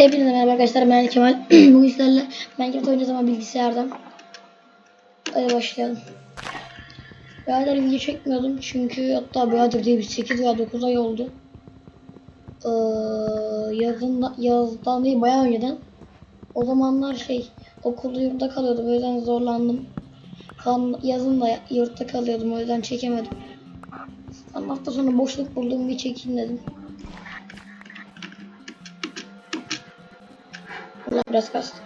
Hepinize merhaba arkadaşlar ben Kemal. Bugün sizlerle Minecraft oynayacağız ama bilgisayardan. Hadi başlayalım. Bayağıdır video çekmiyordum çünkü hatta bayağıdır değil 8 veya 9 ay oldu. Ee, yazın, yazdan değil bayağı önceden. O zamanlar şey okulda yurtta kalıyordum o yüzden zorlandım. Kan, yazın da yurtta kalıyordum o yüzden çekemedim. Ama hafta sonu boşluk buldum bir çekeyim dedim. Allah biraz kastı.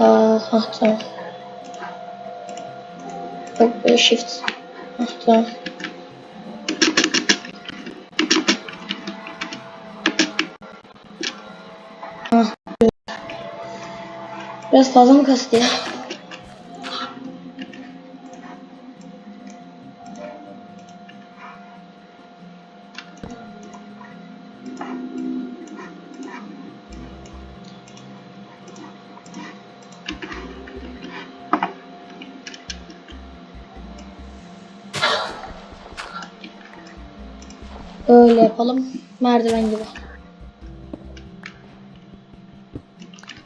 Aa, ha tamam. Yok böyle shift. Ah tamam. Ah. Biraz fazla mı kastı ya? Öyle yapalım. Merdiven gibi.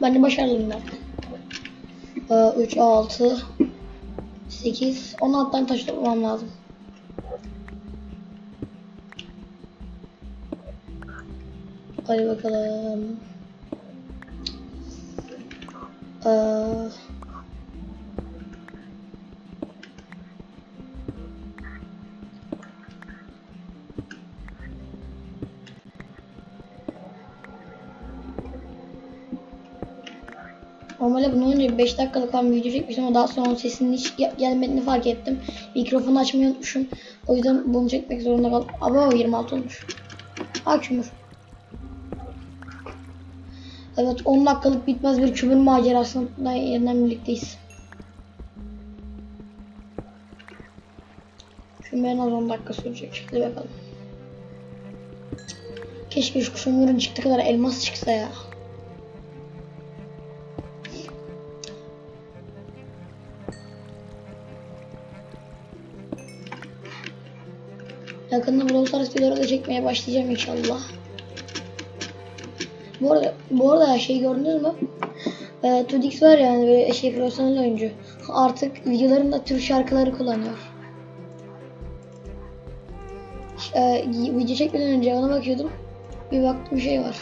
Ben de başarılıyım ben. Ee, 3, 6, 8, 16 tane taş toplamam lazım. Hadi bakalım. Ee, Normalde bunu önce 5 dakikalık falan video çekmiştim ama daha sonra sesinin hiç ge- gelmediğini fark ettim. Mikrofonu açmayı unutmuşum. O yüzden bunu çekmek zorunda kaldım. Ama 26 olmuş. Ha kömür. Evet 10 dakikalık bitmez bir kömür macerasında yeniden birlikteyiz. Kömür en az 10 dakika sürecek. Hadi bakalım. Keşke şu kömürün çıktığı kadar elmas çıksa ya. Yakında Brawl Stars videoları da çekmeye başlayacağım inşallah. Bu arada, bu arada şey gördünüz mü? Ee, 2Dix var yani böyle şey profesyonel oyuncu. Artık videolarında Türk şarkıları kullanıyor. Ee, video çekmeden önce ona bakıyordum. Bir baktım bir şey var.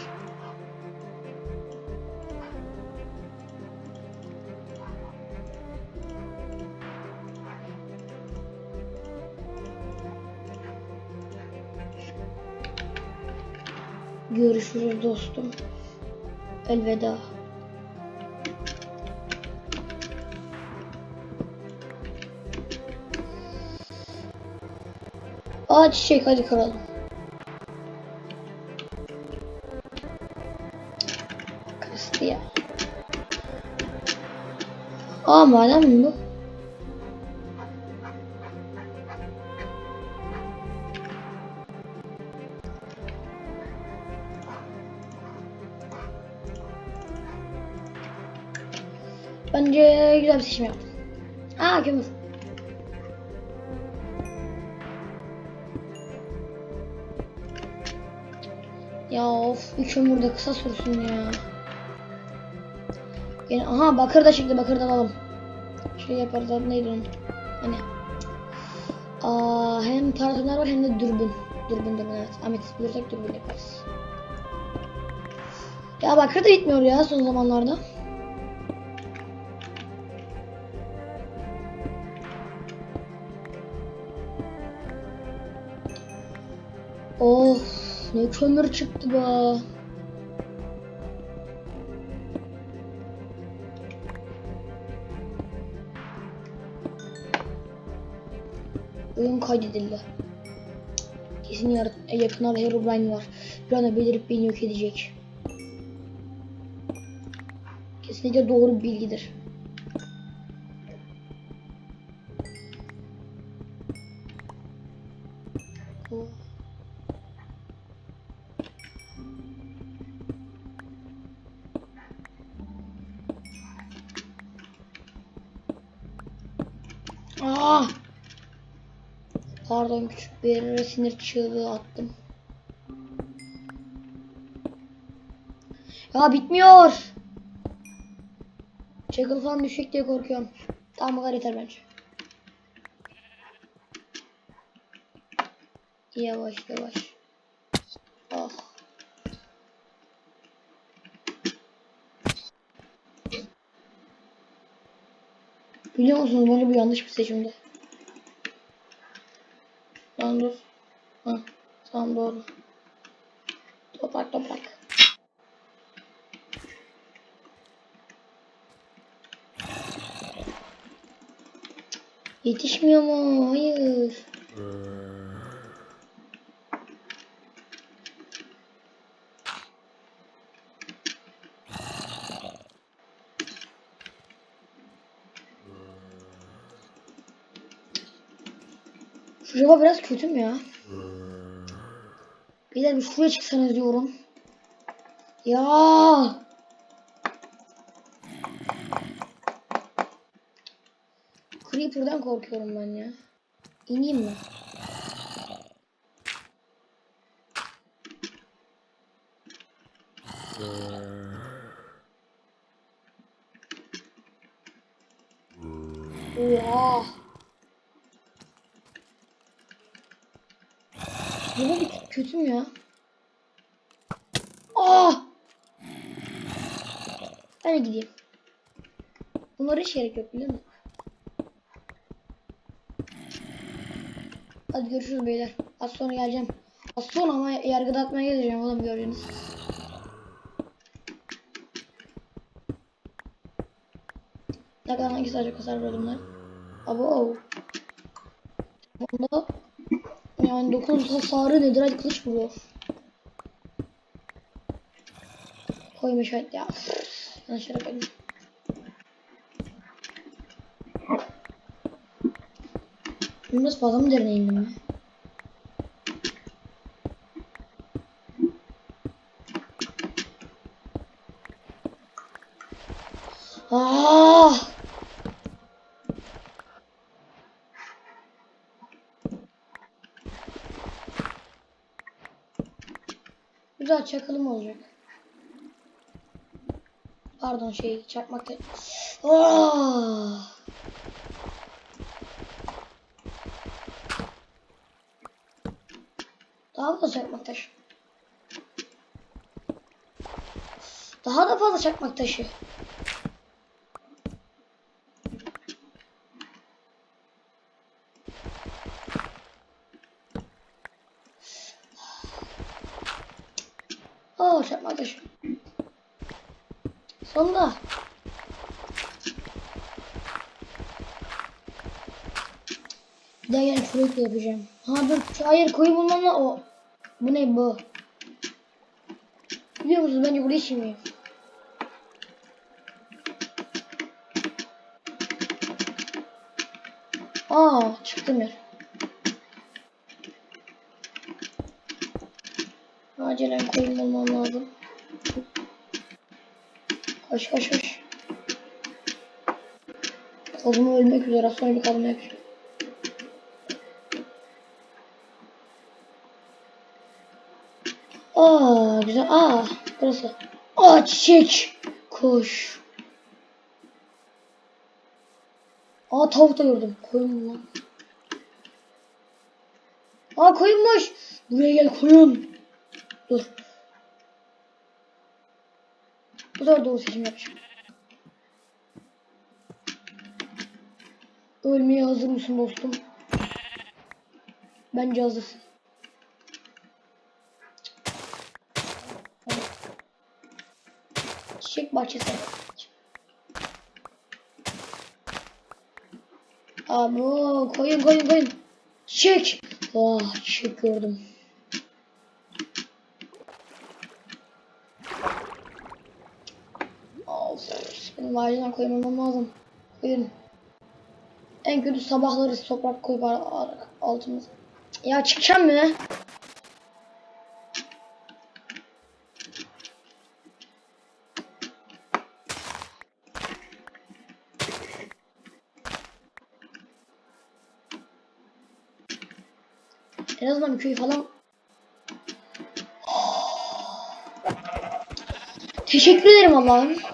Görüşürüz dostum. Elveda. Aa çiçek hadi kıralım. Kastı ya. Aa madem bu? Seçim yaptım. Aa kömür. Ya of bir kömür de kısa sürsün ya. Yani, aha bakır da çıktı bakır da alalım. Şey yaparız adı neydi onun? Hani. Aa, hem paratoner var hem de dürbün. Dürbün dürbün evet. Ametist bulursak dürbün yaparız. Ya bakır da bitmiyor ya son zamanlarda. Ne kömür çıktı be. Oyun kaydedildi. Kesin yar yakınlarda Herobrine var. Bir anda belirip beni yok edecek. Kesinlikle doğru bilgidir. Pardon küçük bir sinir çığlığı attım. Ya bitmiyor. Çakıl falan düşecek diye korkuyorum. Tamam bu kadar yeter bence. Yavaş yavaş. Oh. Biliyor musunuz bence bu yanlış bir seçimdi. Lan dur. Ha, tamam doğru. Toprak toprak. Yetişmiyor mu? Hayır. Java biraz kötü mü ya? Beyler bir şuraya çıksanız diyorum. Ya. Creeper'dan korkuyorum ben ya. İneyim mi? Mü ya? Ah! Ben de gideyim. Bunlara hiç gerek yok biliyor musun? Hadi görüşürüz beyler. Az sonra geleceğim. Az sonra ama yargıda atmaya geleceğim oğlum gördünüz. Ne kadar hangi sadece kasar bölümler? Abo. Bunda yani 9 hasarı nedir? Hadi kılıç vuruyor. Koymuş hadi ya. Yanlış yere koydum. Biraz fazla mı derine indim ya? Ah! Güzel çakılım olacak. Pardon şey çakmakta. Ah! Daha fazla çakmak taşı. Daha da fazla çakmak taşı. Aa çakmak taşı. Sonunda. Bir daha yani sürekli yapacağım. Ha dur hayır koyu bulmam la- o. Bu ne bu? Biliyor musunuz bence burayı şimdi. Aa çıktım yer. Acilen koyun lazım. Koş koş koş. Kazma ölmek üzere. Az Sonra bir kazma yapacağım. Aa güzel. Aa burası. Aa çiçek. Koş. Aa tavuk da gördüm. Koyun mu lan? Aa koyunmuş. Buraya gel koyun. Dur. Bu sefer doğru seçim yapacağım. Ölmeye hazır mısın dostum? Bence hazırsın. Çiçek bahçesi. Abi koyun koyun koyun. Çiçek. Oh çiçek gördüm. Benim acilen koymam lazım. Koyun. En kötü sabahları toprak koyup altımıza. Ya çıkacağım mı? En azından köy falan. Teşekkür ederim Allah'ım.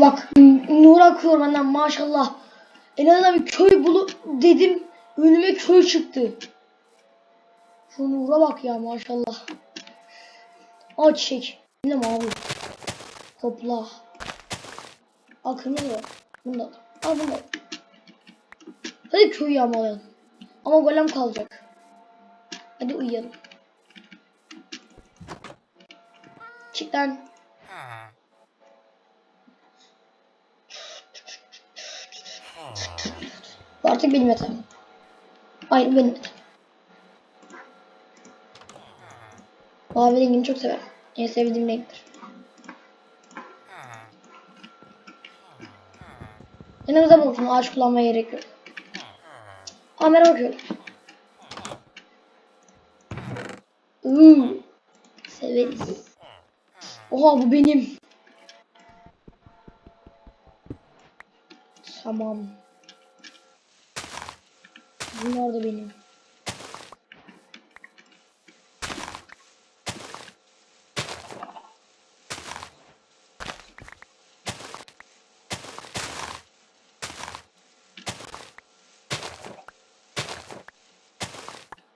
Bak nur akıyor benden maşallah. En azından bir köy bulu dedim. Önüme köy çıktı. Şu nura bak ya maşallah. Aa çiçek. Ne mavi. Topla. Al kırmızı var. Bunu da al. Al bunu da al. Hadi köyü yağmalayalım. Ama golem kalacak. Hadi uyuyalım. Çık lan. Artık benim yatağım. Hayır benim. Mavi rengini çok severim. En sevdiğim renktir. Yanımıza bulsun. Ağaç kullanmaya gerek yok. Kamera bakıyorum. Uuu. Severiz. Oha bu benim. Tamam. Bunlar da benim.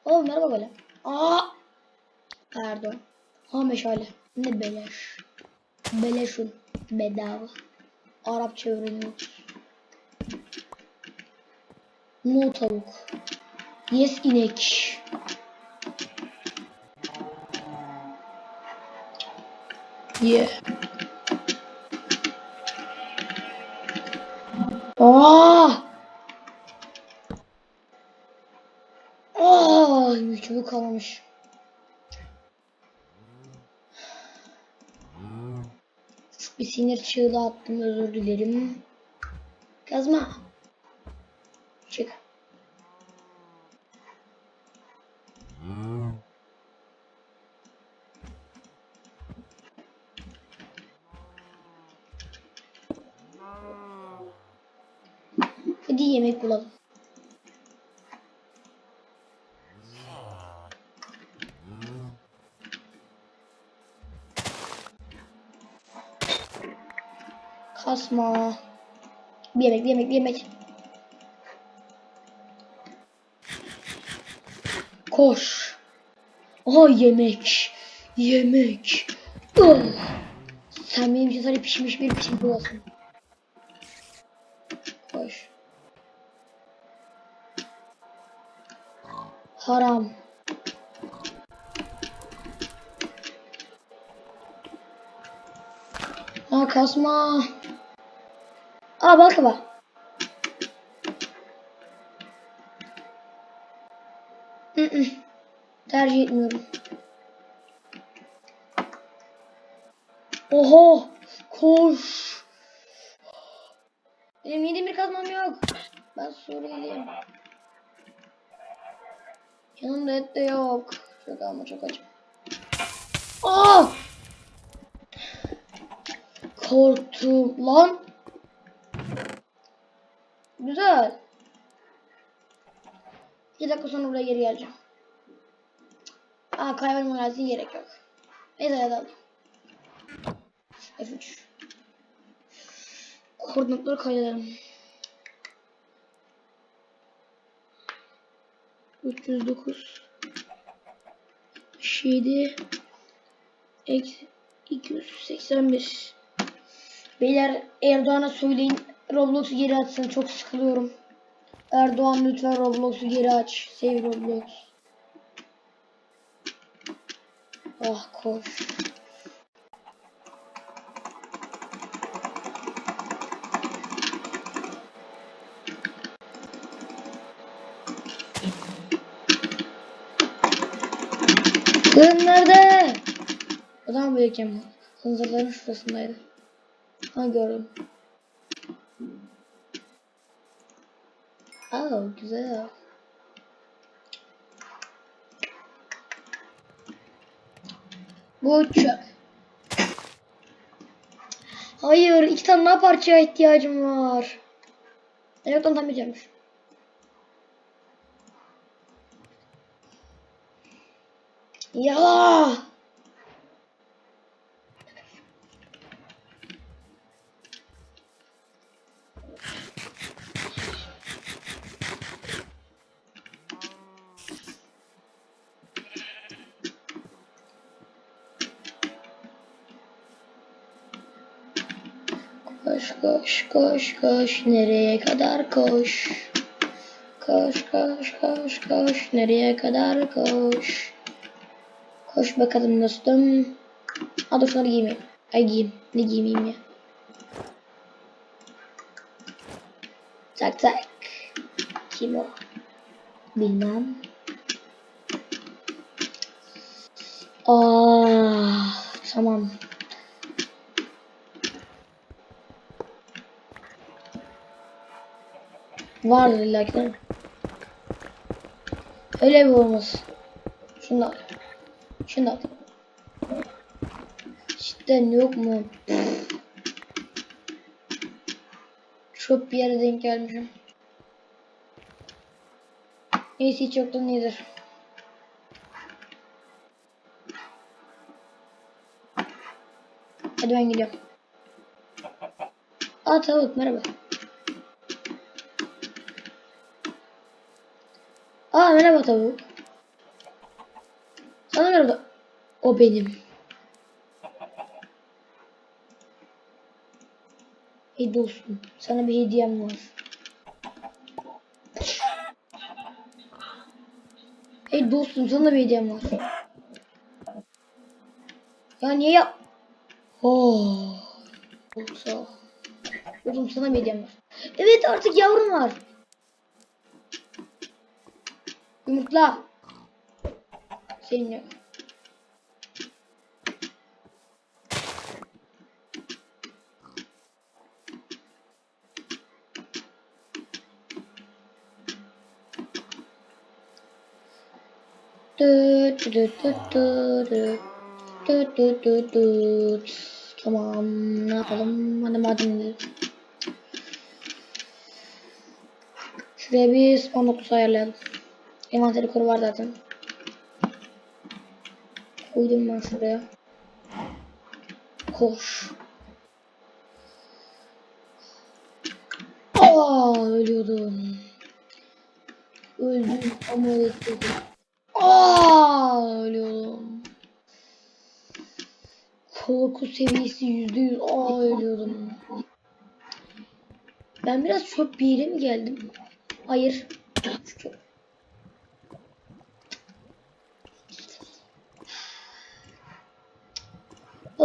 Oh merhaba böyle. Aa! Pardon. Ha meşale. Ne beleş. Beleşun. Bedava. Arapça öğreniyoruz. No tavuk. Yes inek. Yeah. Aa! Aa, bir çubuk kalmamış. Bir sinir çığlığı attım özür dilerim. Kazma. Çık. Hadi yemek bulalım. Kasma. Bir yemek, bir yemek, bir yemek. Koş. Aha yemek. Yemek. Oh. Sen benim için sadece pişmiş bir pişmiş olasın. Koş. Haram. Ha kasma. Aa bal kaba. Hı -hı. Tercih etmiyorum. Oho! Koş! Benim niye demir kazmam yok? Ben Suriyeliyim. Yanımda et de yok. Çok ama çok acım. Aa! Korktum lan. Güzel. Bir dakika sonra buraya geri geleceğim. Aa kaybolma lazım gerek yok. Hadi alayım. F3. Koordinatları kaydedelim. 309 7 eksi 281 Beyler Erdoğan'a söyleyin Roblox'u geri açsın çok sıkılıyorum. Erdoğan lütfen Roblox'u geri aç. Save Roblox. Ah koş. Sığın nerede? Zaman büyükken hınzırların şurasındaydı. Ha gördüm. Aa güzel. Bu çöp. Hayır iki tane daha parçaya ihtiyacım var. Evet tam tamamlayacakmış. Ya. Koş koş koş koş nereye kadar koş. Koş koş koş koş nereye kadar koş. Koş bakalım dostum. Ha dur şunları giymeyeyim. Ay giyeyim. Ne giymeyeyim ya. Tak tak. Kim o? Bilmem. Aa, tamam. Vardır illa ki? Öyle bir olmaz. Şunu al. Şunu al. Cidden yok mu? Çok bir yere denk gelmişim. Neyse hiç yoktan iyidir. Hadi ben gidiyorum. Aa tavuk merhaba. Aa merhaba tavuk. Sana merhaba. O benim. Hey dostum, sana bir hediyem var. Hey dostum, sana bir hediyem var. Ya niye yap? Oh. Çok sağ ol. Dostum sana bir hediyem var. Evet artık yavrum var. Düt düt. Tamam ne yapalım hadi madem de. Şuraya bir spawn noktası ayarlayalım. Envanteri koru var zaten. Koydum ben şuraya. Koş. Aa ölüyordum. Öldüm ama öldüm. Aa ölüyordum. Korku seviyesi yüzde yüz. Aa ölüyordum. Ben biraz çöp bir yere mi geldim? Hayır. Şu-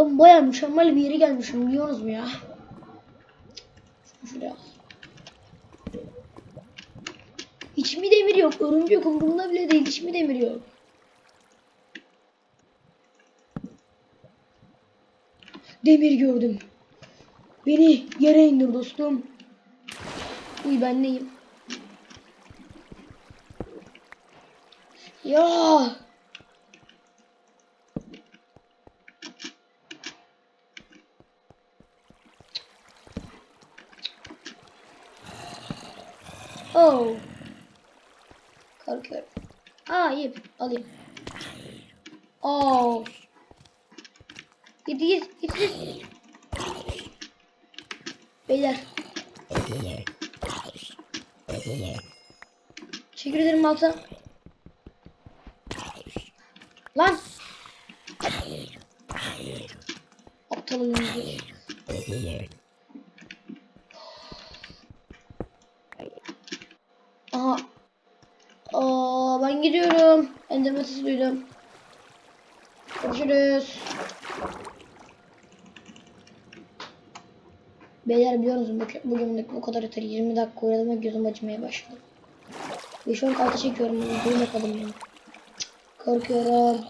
Ben bayağı mükemmel bir yere gelmişim biliyorsunuz mu ya? Şuraya. Hiç mi demir yok? Örümcek umurumda bile değil. Hiç mi demir yok? Demir gördüm. Beni yere indir dostum. Uy ben neyim? Ya. Oh. Korkuyorum. Aa iyi alayım. Oh. Git git git git. Beyler. Teşekkür ederim Malta. Lan. Aptal oyuncu. Aha. Aa, ben Enderman sesi duydum. Görüşürüz. Beyler biliyor musunuz bu, bugünlük bu kadar yeter. 20 dakika oynadım ve gözüm acımaya başladı. Ve şu an altı çekiyorum. Duymadım yani. Korkuyorum.